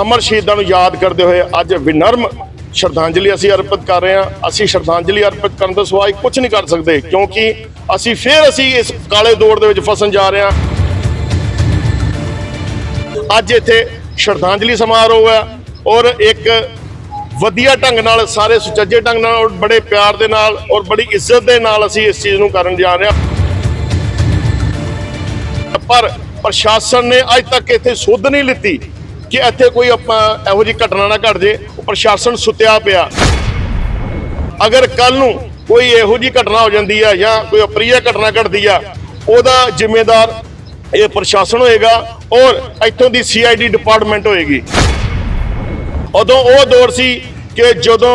ਅਮਰ ਸ਼ਹੀਦਾਂ ਨੂੰ ਯਾਦ ਕਰਦੇ ਹੋਏ ਅੱਜ ਵਿਨਰਮ ਸ਼ਰਧਾਂਜਲੀ ਅਸੀਂ ਅਰਪਿਤ ਕਰ ਰਹੇ ਹਾਂ। ਅਸੀਂ ਸ਼ਰਧਾਂਜਲੀ ਅਰਪਿਤ ਕਰਨ ਤੋਂ ਸਿਵਾਏ ਕੁਝ ਨਹੀਂ ਕਰ ਸਕਦੇ, ਕਿਉਂਕਿ ਅਸੀਂ ਫੇਰ ਅਸੀਂ ਇਸ ਕਾਲੇ ਦੌੜ ਦੇ ਵਿੱਚ ਫਸਣ ਜਾ ਰਹੇ ਹਾਂ। ਅੱਜ ਇੱਥੇ ਸ਼ਰਧਾਂਜਲੀ ਸਮਾਰੋਹ ਹੈ ਔਰ ਇੱਕ ਵਧੀਆ ਢੰਗ ਨਾਲ, ਸਾਰੇ ਸੁਚੱਜੇ ਢੰਗ ਨਾਲ ਔਰ ਬੜੇ ਪਿਆਰ ਦੇ ਨਾਲ ਔਰ ਬੜੀ ਇੱਜ਼ਤ ਦੇ ਨਾਲ ਅਸੀਂ ਇਸ ਚੀਜ਼ ਨੂੰ ਕਰਨ ਜਾ ਰਹੇ ਹਾਂ। ਪਰ ਪ੍ਰਸ਼ਾਸਨ ਨੇ ਅੱਜ ਤੱਕ ਇੱਥੇ ਸੁੱਧ ਨਹੀਂ ਲਿੱਤੀ। ਕਿ ਇੱਥੇ ਕੋਈ ਆਪਾਂ ਇਹੋ ਜਿਹੀ ਘਟਨਾ ਨਾ ਘਟ ਜੇ ਪ੍ਰਸ਼ਾਸਨ ਸੁੱਤਿਆ ਪਿਆ। ਅਗਰ ਕੱਲ ਨੂੰ ਕੋਈ ਇਹੋ ਜਿਹੀ ਘਟਨਾ ਹੋ ਜਾਂਦੀ ਹੈ ਜਾਂ ਕੋਈ ਅਪਰੀਆ ਘਟਨਾ ਘਟਦੀ ਆ, ਉਹਦਾ ਜ਼ਿੰਮੇਦਾਰ ਇਹ ਪ੍ਰਸ਼ਾਸਨ ਹੋਏਗਾ ਔਰ ਇੱਥੋਂ ਦੀ ਸੀਆਈਡੀ ਡਿਪਾਰਟਮੈਂਟ ਹੋਏਗੀ। ਉਦੋਂ ਉਹ ਦੌਰ ਸੀ ਕਿ ਜਦੋਂ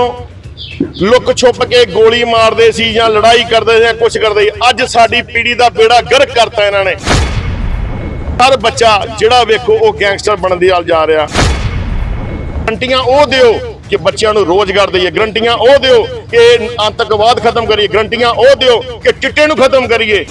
ਲੁੱਕ ਛੁਪ ਕੇ ਗੋਲੀ ਮਾਰਦੇ ਸੀ ਜਾਂ ਲੜਾਈ ਕਰਦੇ ਸੀ ਜਾਂ ਕੁਝ ਕਰਦੇ ਸੀ, ਅੱਜ ਸਾਡੀ ਪੀੜ੍ਹੀ ਦਾ ਬੇੜਾ ਗਰਕ ਕਰਤਾ ਇਹਨਾਂ ਨੇ। ਹਰ ਬੱਚਾ ਜਿਹੜਾ ਵੇਖੋ ਉਹ ਗੈਂਗਸਟਰ ਬਣਨ ਦੀ ਹਾਲ ਜਾ ਰਿਹਾ। ਗਰੰਟੀਆਂ ਉਹ ਦਿਓ ਕਿ ਬੱਚਿਆਂ ਨੂੰ ਰੋਜ਼ਗਾਰ ਦਈਏ। ਗਰੰਟੀਆਂ ਉਹ ਦਿਓ ਕਿ ਆਤੰਕਵਾਦ ਖਤਮ ਕਰੀਏ। ਗਰੰਟੀਆਂ ਉਹ ਦਿਓ ਕਿ ਚਿੱਟੇ ਨੂੰ ਖਤਮ ਕਰੀਏ।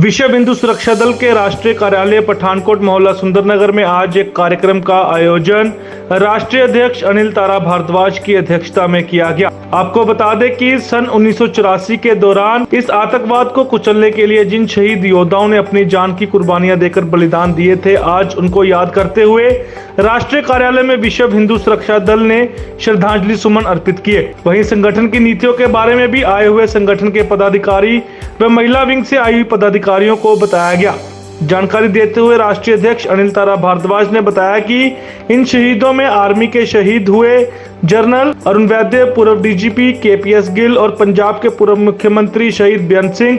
विश्व हिंदू सुरक्षा दल के राष्ट्रीय कार्यालय पठानकोट मोहल्ला सुंदरनगर में आज एक कार्यक्रम का आयोजन राष्ट्रीय अध्यक्ष अनिल तारा भारद्वाज की अध्यक्षता में किया गया। आपको बता दें कि सन 1984 के दौरान इस आतंकवाद को कुचलने के लिए जिन शहीद योद्धाओं ने अपनी जान की कुर्बानियाँ देकर बलिदान दिए थे, आज उनको याद करते हुए राष्ट्रीय कार्यालय में विश्व हिंदू सुरक्षा दल ने श्रद्धांजलि सुमन अर्पित किए। वहीं संगठन की नीतियों के बारे में भी आए हुए संगठन के पदाधिकारी व महिला विंग से आई पदाधिकारियों को बताया गया। जानकारी देते हुए राष्ट्रीय अध्यक्ष अनिल तारा भारद्वाज ने बताया कि इन शहीदों में आर्मी के शहीद हुए जनरल अरुण वैद्य, पूर्व डीजीपी केपीएस गिल और पंजाब के पूर्व मुख्यमंत्री शहीद बेअंत सिंह,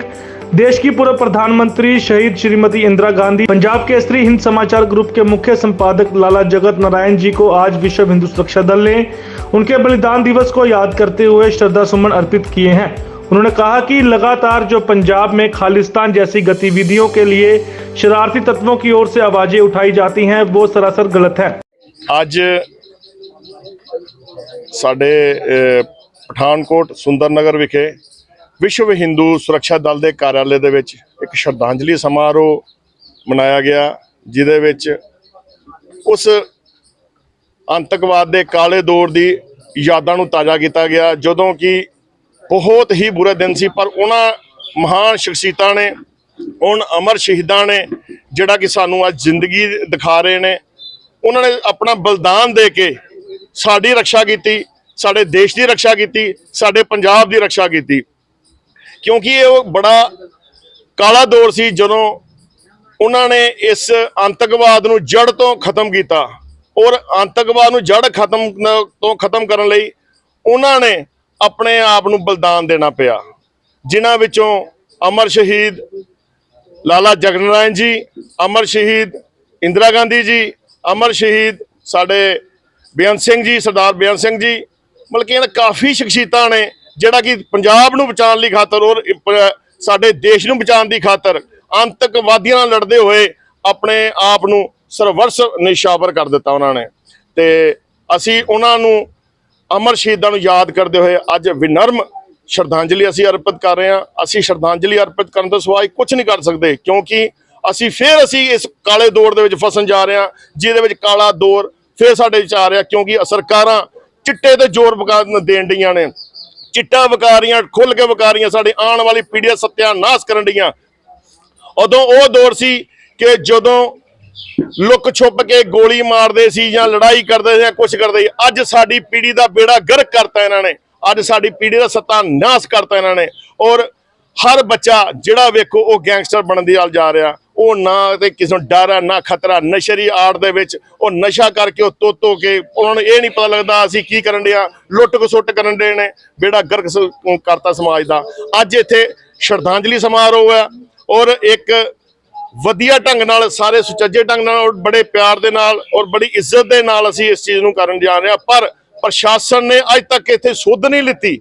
देश की पूर्व प्रधानमंत्री शहीद श्रीमती इंदिरा गांधी, पंजाब के स्त्री हिंद समाचार ग्रुप के मुख्य संपादक लाला जगत नारायण जी को आज विश्व हिंदू सुरक्षा दल ने उनके बलिदान दिवस को याद करते हुए श्रद्धा सुमन अर्पित किए हैं। उन्होंने कहा कि लगातार जो पंजाब में खालिस्तान जैसी गतिविधियों के लिए शरारती तत्वों की ओर से आवाजें उठाई जाती हैं वो सरासर गलत है ਅੱਜ ਸਾਡੇ ਅਹ, ਪਠਾਨਕੋਟ ਸੁੰਦਰਨਗਰ ਵਿਖੇ ਵਿਸ਼ਵ ਹਿੰਦੂ ਸੁਰੱਖਿਆ ਦਲ ਦੇ ਕਾਰਿਆਲੇ ਦੇ ਵਿੱਚ ਇੱਕ ਸ਼ਰਧਾਂਜਲੀ ਸਮਾਰੋਹ ਮਨਾਇਆ ਗਿਆ ਜਿਹਦੇ ਵਿੱਚ ਉਸ ਅੰਤਕਵਾਦ ਦੇ ਕਾਲੇ ਦੌਰ ਦੀ ਯਾਦਾਂ ਨੂੰ ਤਾਜ਼ਾ ਕੀਤਾ ਗਿਆ ਜਦੋਂ ਕਿ ਬਹੁਤ ਹੀ ਬੁਰਾ ਦਿਨ ਸੀ, ਪਰ ਉਹਨਾਂ ਮਹਾਨ ਸ਼ਖਸੀਅਤਾਂ ਨੇ, ਉਹਨਾਂ ਅਮਰ ਸ਼ਹੀਦਾਂ ਨੇ, ਜਿਹੜਾ ਕਿ ਸਾਨੂੰ ਅੱਜ ਜ਼ਿੰਦਗੀ ਦਿਖਾ ਰਹੇ ਨੇ, ਉਹਨਾਂ ਨੇ ਆਪਣਾ ਬਲਿਦਾਨ ਦੇ ਕੇ ਸਾਡੀ ਰੱਖਿਆ ਕੀਤੀ, ਸਾਡੇ ਦੇਸ਼ ਦੀ ਰੱਖਿਆ ਕੀਤੀ, ਸਾਡੇ ਪੰਜਾਬ ਦੀ ਰੱਖਿਆ ਕੀਤੀ। ਕਿਉਂਕਿ ਇਹ ਉਹ ਬੜਾ ਕਾਲਾ ਦੌਰ ਸੀ ਜਦੋਂ ਉਹਨਾਂ ਨੇ ਇਸ ਅੰਤਕਵਾਦ ਨੂੰ ਜੜ ਤੋਂ ਖਤਮ ਕੀਤਾ ਔਰ ਅੰਤਕਵਾਦ ਨੂੰ ਜੜ ਖਤਮ, ਤੋਂ ਖਤਮ ਕਰਨ ਲਈ ਉਹਨਾਂ ਨੇ ਆਪਣੇ ਆਪ ਨੂੰ ਬਲਿਦਾਨ ਦੇਣਾ ਪਿਆ। ਜਿਨ੍ਹਾਂ ਵਿੱਚੋਂ ਅਮਰ ਸ਼ਹੀਦ ਲਾਲਾ ਜਗਨਾਰਾਇਣ ਜੀ, ਅਮਰ ਸ਼ਹੀਦ ਇੰਦਰਾ ਗਾਂਧੀ ਜੀ, ਅਮਰ ਸ਼ਹੀਦ ਸਾਡੇ ਬੇਅੰਤ ਸਿੰਘ ਜੀ, ਸਰਦਾਰ ਬੇਅੰਤ ਸਿੰਘ ਜੀ, ਮਤਲਬ ਕਿ ਇਹਨਾਂ ਕਾਫੀ ਸ਼ਖਸੀਅਤਾਂ ਨੇ, ਜਿਹੜਾ ਕਿ ਪੰਜਾਬ ਨੂੰ ਬਚਾਉਣ ਲਈ ਖਾਤਰ ਔਰ ਸਾਡੇ ਦੇਸ਼ ਨੂੰ ਬਚਾਉਣ ਦੀ ਖਾਤਰ ਅੰਤਕਵਾਦੀਆਂ ਨਾਲ ਲੜਦੇ ਹੋਏ ਆਪਣੇ ਆਪ ਨੂੰ ਸਰਵਰਸ ਨਿਸ਼ਾਵਰ ਕਰ ਦਿੱਤਾ ਉਹਨਾਂ ਨੇ। ਤੇ ਅਸੀਂ ਉਹਨਾਂ ਨੂੰ ਅਮਰ ਸ਼ਹੀਦਾਂ ਨੂੰ ਯਾਦ ਕਰਦੇ ਹੋਏ ਅੱਜ ਵਿਨਰਮ ਸ਼ਰਧਾਂਜਲੀ ਅਸੀਂ ਅਰਪਿਤ ਕਰ ਰਹੇ ਹਾਂ। ਅਸੀਂ ਸ਼ਰਧਾਂਜਲੀ ਅਰਪਿਤ ਕਰਨ ਤੋਂ ਸਿਵਾਏ ਕੁਝ ਨਹੀਂ ਕਰ ਸਕਦੇ, ਕਿਉਂਕਿ ਅਸੀਂ ਫੇਰ ਅਸੀਂ ਇਸ ਕਾਲੇ ਦੌਰ ਦੇ ਵਿੱਚ ਫਸਣ ਜਾ ਰਹੇ ਹਾਂ, ਜਿਹਦੇ ਵਿੱਚ ਕਾਲਾ ਦੌਰ ਫੇਰ ਸਾਡੇ ਵਿੱਚ ਆ ਰਿਹਾ, ਕਿਉਂਕਿ ਸਰਕਾਰਾਂ ਚਿੱਟੇ ਤੇ ਜ਼ੋਰ ਵਕਾ ਦੇਣ ਡੀਆਂ ਨੇ। ਚਿੱਟਾ ਵਕਾਰੀਆਂ ਖੁੱਲ ਕੇ ਵਕਾਰੀਆਂ, ਸਾਡੇ ਆਉਣ ਵਾਲੀ ਪੀੜ੍ਹੀ ਦਾ ਸਤਿਆਨਾਸ਼ ਕਰਨ ਡੀਆਂ ਉਦੋਂ ਉਹ ਦੌਰ ਸੀ ਕਿ ਜਦੋਂ ਲੁੱਕ ਛੁੱਪ ਕੇ ਗੋਲੀ ਮਾਰਦੇ ਸੀ ਜਾਂ ਲੜਾਈ ਕਰਦੇ ਸੀ ਜਾਂ ਕੁਝ ਕਰਦੇ ਸੀ। ਅੱਜ ਸਾਡੀ ਪੀੜ੍ਹੀ ਦਾ ਬੇੜਾ ਗਰਕ ਕਰਤਾ ਇਹਨਾਂ ਨੇ। ਅੱਜ ਸਾਡੀ ਪੀੜ੍ਹੀ ਦਾ ਸਤਿਆਨਾਸ਼ ਕਰਤਾ ਇਹਨਾਂ ਨੇ। ਔਰ ਹਰ ਬੱਚਾ ਜਿਹੜਾ ਵੇਖੋ ਉਹ ਗੈਂਗਸਟਰ ਬਣਨ ਦੀ ਹਾਲ ਜਾ ਰਿਹਾ। ਉਹ ਨਾ ਤੇ ਕਿਸੇ ਨੂੰ ਡਰ ਹੈ, ਨਾ ਖਤਰਾ। ਨਸ਼ਰੀ ਆੜ ਦੇ ਵਿੱਚ ਉਹ ਨਸ਼ਾ ਕਰਕੇ ਉਹ ਤੋ ਤੋ ਕੇ ਉਹਨਾਂ ਨੂੰ ਇਹ ਨਹੀਂ ਪਤਾ ਲੱਗਦਾ ਅਸੀਂ ਕੀ ਕਰਨ ਡਿਆ ਲੁੱਟ ਖਸੁੱਟ ਕਰਨ ਦੇ ਨੇ। ਬੇੜਾ ਗਰਕ ਕਰਤਾ ਸਮਾਜ ਦਾ। ਅੱਜ ਇੱਥੇ ਸ਼ਰਧਾਂਜਲੀ ਸਮਾਰੋਹ ਹੈ। ਔਰ ਇੱਕ ਵਧੀਆ ਢੰਗ ਨਾਲ, ਸਾਰੇ ਸੁਚੱਜੇ ਢੰਗ ਨਾਲ, ਔਰ ਬੜੇ ਪਿਆਰ ਦੇ ਨਾਲ, ਔਰ ਬੜੀ ਇੱਜ਼ਤ ਦੇ ਨਾਲ ਅਸੀਂ ਇਸ ਚੀਜ਼ ਨੂੰ ਕਰਨ ਜਾ ਰਹੇ ਹਾਂ। ਪਰ ਪ੍ਰਸ਼ਾਸਨ ਨੇ ਅੱਜ ਤੱਕ ਇੱਥੇ ਸੁੱਧ ਨਹੀਂ ਲਿੱਤੀ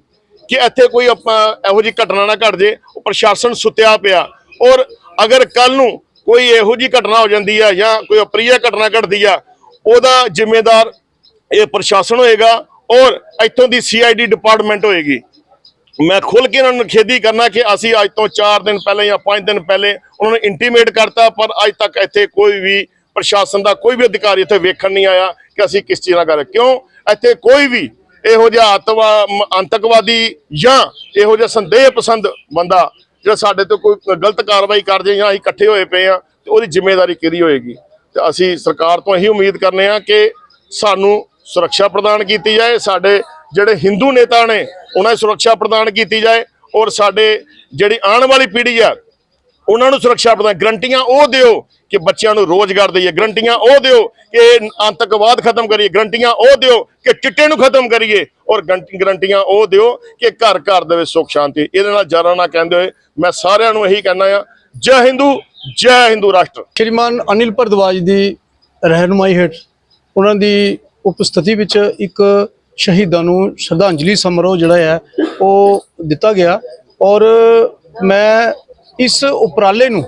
ਕਿ ਇੱਥੇ ਕੋਈ ਆਪਾਂ ਇਹੋ ਜਿਹੀ ਘਟਨਾ ਨਾ ਘਟ ਜੇ। ਉਹ ਪ੍ਰਸ਼ਾਸਨ ਸੁੱਤਿਆ ਪਿਆ। ਔਰ ਅਗਰ ਕੱਲ ਨੂੰ ਕੋਈ ਇਹੋ ਜਿਹੀ ਘਟਨਾ ਹੋ ਜਾਂਦੀ ਹੈ ਜਾਂ ਕੋਈ ਅਪਰੀਆ ਘਟਨਾ ਘਟਦੀ ਆ, ਉਹਦਾ ਜ਼ਿੰਮੇਦਾਰ ਇਹ ਪ੍ਰਸ਼ਾਸਨ ਹੋਏਗਾ ਔਰ ਇੱਥੋਂ ਦੀ ਸੀਆਈਡੀ ਡਿਪਾਰਟਮੈਂਟ ਹੋਏਗੀ। ਮੈਂ ਖੁੱਲ ਕੇ ਉਹਨਾਂ ਨੂੰ ਖੇਦੀ ਕਰਨਾ ਕਿ ਅਸੀਂ ਅੱਜ ਤੋਂ 4 ਦਿਨ ਪਹਿਲੇ ਜਾਂ 5 ਦਿਨ ਪਹਿਲੇ ਉਹਨਾਂ ਨੂੰ ਇੰਟੀਮੇਟ ਕਰਤਾ, ਪਰ ਅੱਜ ਤੱਕ ਇੱਥੇ ਕੋਈ ਵੀ ਪ੍ਰਸ਼ਾਸਨ ਦਾ ਕੋਈ ਵੀ ਅਧਿਕਾਰੀ ਇੱਥੇ ਵੇਖਣ ਨਹੀਂ ਆਇਆ ਕਿ ਅਸੀਂ ਕਿਸ ਚੀਜ਼ ਨਾਲ ਕਰ ਕਿਉਂ? ਇੱਥੇ ਕੋਈ ਵੀ ਇਹੋ ਜਿਹਾ ਅਤਵਾ ਅੰਤਕਵਾਦੀ ਜਾਂ ਇਹੋ ਜਿਹਾ ਸੰਦੇਹ ਪਸੰਦ ਬੰਦਾ ਜਿਹੜਾ ਸਾਡੇ ਤੇ ਕੋਈ ਗਲਤ ਕਾਰਵਾਈ ਕਰ ਜੇ ਜਾਂ ਅਸੀਂ ਇਕੱਠੇ ਹੋਏ ਪਏ ਆ ਤੇ ਉਹਦੀ ਜ਼ਿੰਮੇਵਾਰੀ ਕਿਹਦੀ ਹੋਏਗੀ? ਤੇ ਅਸੀਂ ਸਰਕਾਰ ਤੋਂ ਇਹੀ ਉਮੀਦ ਕਰਨੇ ਆ ਕਿ ਸਾਨੂੰ ਸੁਰੱਖਿਆ ਪ੍ਰਦਾਨ ਕੀਤੀ ਜਾਏ, ਸਾਡੇ ਜਿਹੜੇ ਹਿੰਦੂ ਨੇਤਾ ਨੇ, ਉਹਨਾਂ ਦੀ ਸੁਰੱਖਿਆ ਪ੍ਰਦਾਨ ਕੀਤੀ ਜਾਏ ਔਰ ਸਾਡੇ ਜਿਹੜੀ ਆਉਣ ਵਾਲੀ ਪੀੜ੍ਹੀ ਆ, ਉਹਨਾਂ ਨੂੰ ਸੁਰੱਖਿਆ ਪ੍ਰਦਾਨ, ਗਰੰਟੀਆਂ ਉਹ ਦਿਓ ਕਿ ਬੱਚਿਆਂ ਨੂੰ ਰੋਜ਼ਗਾਰ ਦਈਏ, ਗਰੰਟੀਆਂ ਉਹ ਦਿਓ ਕਿ ਆਤੰਕਵਾਦ ਖਤਮ ਕਰੀਏ, ਗਰੰਟੀਆਂ ਉਹ ਦਿਓ ਕਿ ਚਿੱਟੇ ਨੂੰ ਖਤਮ ਕਰੀਏ ਔਰ ਗਰੰਟੀਆਂ ਉਹ ਦਿਓ ਕਿ ਘਰ ਘਰ ਦੇ ਵਿੱਚ ਸੁੱਖ ਸ਼ਾਂਤੀ, ਇਹਦੇ ਨਾਲ ਜਰਾ ਨਾ ਕਹਿੰਦੇ ਹੋਏ, ਮੈਂ ਸਾਰਿਆਂ ਨੂੰ ਇਹੀ ਕਹਿਣਾ ਆ ਜੈ ਹਿੰਦੂ ਜੈ ਹਿੰਦੂ ਰਾਸ਼ਟਰ। ਸ਼੍ਰੀਮਾਨ ਅਨਿਲ ਭਰਦਵਾਜ ਦੀ ਰਹਿਨੁਮਾਈ ਹੇਠ ਉਹਨਾਂ ਦੀ ਉਪਸਥਿਤੀ ਵਿੱਚ ਇੱਕ ਸ਼ਹੀਦਾਂ ਨੂੰ ਸ਼ਰਧਾਂਜਲੀ ਸਮਾਰੋਹ ਜਿਹੜਾ ਹੈ, ਉਹ ਦਿੱਤਾ ਗਿਆ। ਔਰ ਮੈਂ ਇਸ ਉਪਰਾਲੇ ਨੂੰ,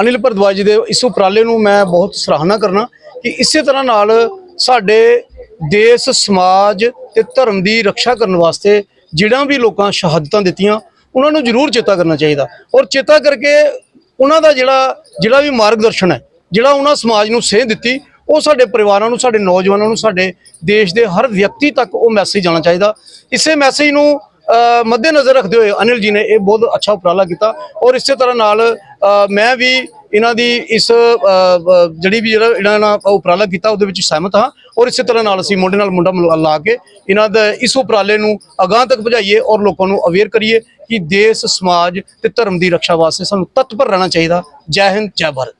ਅਨਿਲ ਭਰਦਵਾਜ ਜੀ ਦੇ ਇਸ ਉਪਰਾਲੇ ਨੂੰ ਮੈਂ ਬਹੁਤ ਸਰਾਹਨਾ ਕਰਨਾ ਕਿ ਇਸੇ ਤਰ੍ਹਾਂ ਨਾਲ ਸਾਡੇ ਦੇਸ਼, ਸਮਾਜ ਤੇ ਧਰਮ ਦੀ ਰੱਖਿਆ ਕਰਨ ਵਾਸਤੇ ਜਿਹੜਾ ਵੀ ਲੋਕਾਂ ਸ਼ਹਾਦਤਾਂ ਦਿੱਤੀਆਂ, ਉਹਨਾਂ ਨੂੰ ਜ਼ਰੂਰ ਚੇਤਾ ਕਰਨਾ ਚਾਹੀਦਾ। ਔਰ ਚੇਤਾ ਕਰਕੇ ਉਹਨਾਂ ਦਾ ਜਿਹੜਾ ਜਿਹੜਾ ਵੀ ਮਾਰਗਦਰਸ਼ਨ ਹੈ, ਜਿਹੜਾ ਉਹਨਾਂ ਸਮਾਜ ਨੂੰ ਸੇਧ ਦਿੱਤੀ ਉਹ ਸਾਡੇ ਪਰਿਵਾਰਾਂ ਨੂੰ ਸਾਡੇ ਨੌਜਵਾਨਾਂ ਨੂੰ ਸਾਡੇ ਦੇਸ਼ ਦੇ ਹਰ ਵਿਅਕਤੀ ਤੱਕ ਉਹ ਮੈਸੇਜ ਜਾਣਾ ਚਾਹੀਦਾ। ਇਸੇ ਮੈਸੇਜ ਨੂੰ ਅ, ਮੱਦੇਨਜ਼ਰ ਰੱਖਦੇ ਹੋਏ ਅਨਿਲ ਜੀ ਨੇ ਇਹ ਬਹੁਤ ਅੱਛਾ ਉਪਰਾਲਾ ਕੀਤਾ ਔਰ ਇਸੇ ਤਰ੍ਹਾਂ ਨਾਲ ਮੈਂ ਵੀ ਇਹਨਾਂ ਦੀ ਇਸ ਜਿਹੜੀ ਵੀ ਜਿਹੜਾ ਇਹਨਾਂ ਨਾਲ ਉਪਰਾਲਾ ਕੀਤਾ ਉਹਦੇ ਵਿੱਚ ਸਹਿਮਤ ਹਾਂ ਔਰ ਇਸੇ ਤਰ੍ਹਾਂ ਨਾਲ ਅਸੀਂ ਮੁੰਡੇ ਨਾਲ ਮੁੰਡਾ ਲਾ ਕੇ ਇਹਨਾਂ ਦਾ ਇਸ ਉਪਰਾਲੇ ਨੂੰ ਅਗਾਂਹ ਤੱਕ ਭਜਾਈਏ ਔਰ ਲੋਕਾਂ ਨੂੰ ਅਵੇਅਰ ਕਰੀਏ ਕਿ ਦੇਸ਼ ਸਮਾਜ ਤੇ ਧਰਮ ਦੀ ਰੱਖਿਆ ਵਾਸਤੇ ਸਾਨੂੰ ਤਤਪਰ ਰਹਿਣਾ ਚਾਹੀਦਾ। ਜੈ ਹਿੰਦ ਜੈ ਭਾਰਤ।